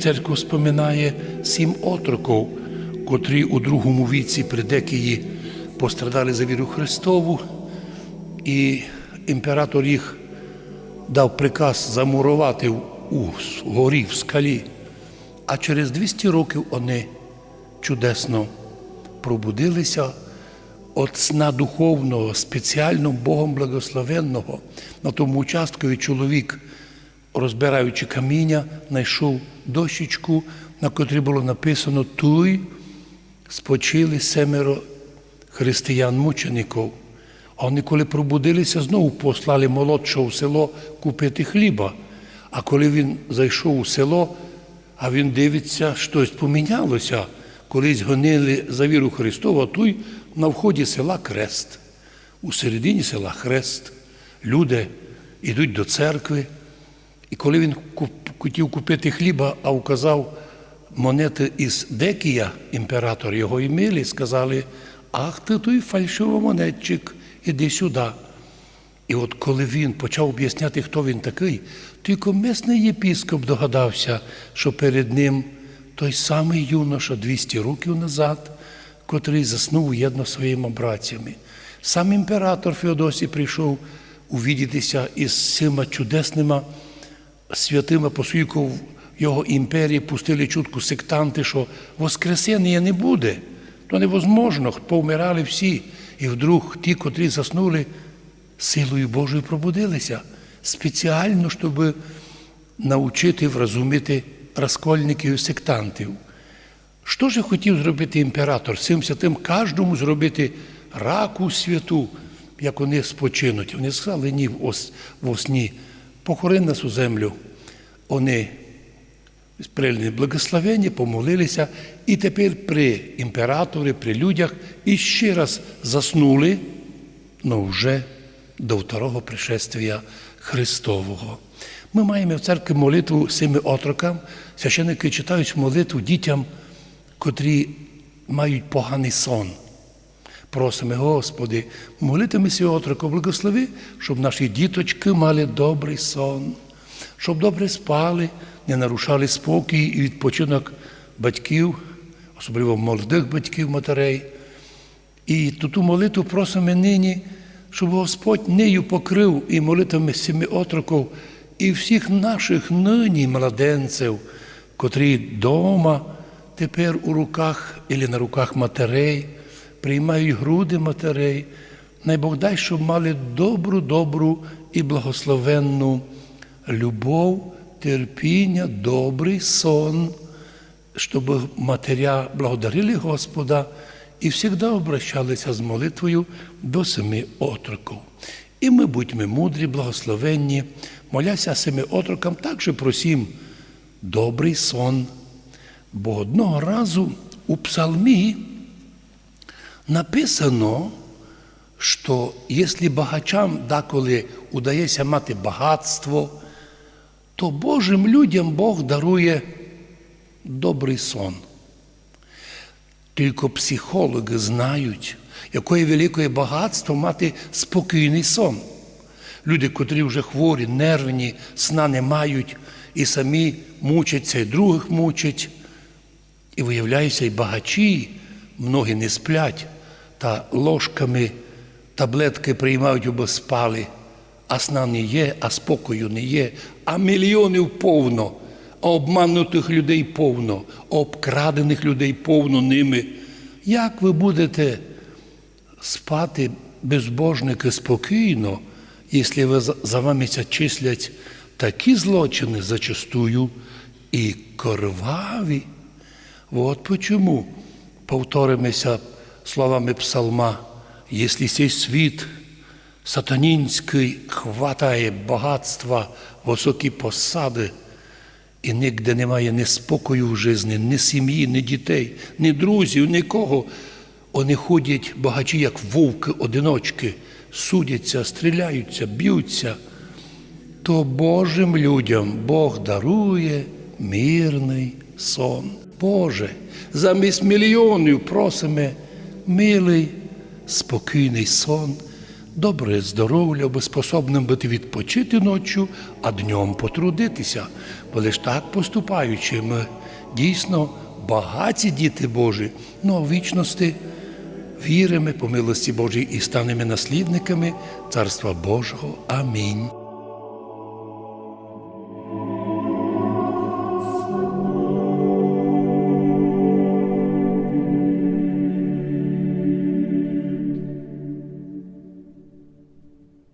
Церква споминає сім отроків, котрі у другому віці при пострадали за віру Христову, і імператор їх дав приказ замурувати у горі в скалі. А через 200 років вони чудесно пробудилися від сна духовного, спеціально Богом благословенного. На тому участкові чоловік, розбираючи каміння, знайшов дощечку, на котрій було написано Туй спочили семеро християн-мучеників. А вони, коли пробудилися, знову послали молодшого в село купити хліба. А коли він зайшов у село, а він дивиться, щось помінялося. Колись гонили за віру Христову, а тут на вході села Крест. У середині села Хрест. Люди йдуть до церкви. І коли він хотів купити хліба, а вказав монети із Декія, імператор його імели, сказали: Ах ти той фальшивомонетчик, іди сюди. І от коли він почав об'ясняти, хто він такий, тільки місний єпіскоп догадався, що перед ним той самий юноша 200 років назад, котрий заснув уєдно зі своїми братцями. Сам імператор Феодосій прийшов увідітися із цими чудесними святими, поскільки в його імперії пустили чутку сектанти, що Воскресення не буде. То невозможно, повмирали всі. І вдруг ті, котрі заснули, силою Божою пробудилися спеціально, щоб навчити врозуміти розкольників і сектантів. Що ж хотів зробити імператор? Цим святим кожному зробити раку святу, як вони спочинуть. Вони сказали ні в осні. Похорони нас у землю. Вони прийняли благословення, помолилися, і тепер при імператорі, при людях іще раз заснули, але вже до второго пришествия Христового. Ми маємо в церкві молитву семи отрокам. Священники читають молитву дітям, котрі мають поганий сон. Просимо, Господи, молитими сі отроку, благослови, щоб наші діточки мали добрий сон, щоб добре спали, не нарушали спокій і відпочинок батьків, особливо молодих батьків, матерей. І ту молитву просимо нині, щоб Господь нею покрив і молитвами семи отроків, і всіх наших нині младенців, котрі вдома тепер у руках і на руках матерей, приймають груди матерей. Най Бог дай, щоб мали добру, добру і благословенну любов, терпіння, добрий сон, щоб матеря благодарили Господа і завжди обращалися з молитвою до семи отроків. І ми будьмо мудрі, благословенні, моляся семи отрокам, також просім добрий сон. Бо одного разу у псалмі написано, що якщо багачам деколи удається мати багатство, то Божим людям Бог дарує добрий сон. Тільки психологи знають, якое велике багатство мати спокійний сон. Люди, котрі вже хворі, нервні, сна не мають, і самі мучаться, і других мучать. І виявляється, і багачі, многі не сплять, та ложками таблетки приймають, аби спали, а сна не є, а спокою не є, а мільйонів повно, а обманутих людей повно, обкрадених людей повно ними. Як ви будете спати безбожники спокійно, якщо ви за- вами числять такі злочини зачастую і кроваві? Вот почему, повторимося словами псалма, якщо цей світ сатанінський хватає багатства, високі посади, і нігде немає ні спокою в житті, ні сім'ї, ні дітей, ні друзів, нікого. Вони ходять багачі, як вовки-одиночки, судяться, стріляються, б'ються. То Божим людям Бог дарує мирний сон. Боже, замість мільйонів просимо милий, спокійний сон. добре здоров'я, аби способним бути відпочити ночі, а днем потрудитися. Бо лиш так поступаючи, ми дійсно багаті діти Божі, ну а в вічності віримо по милості Божій і станемо наслідниками Царства Божого. Амінь.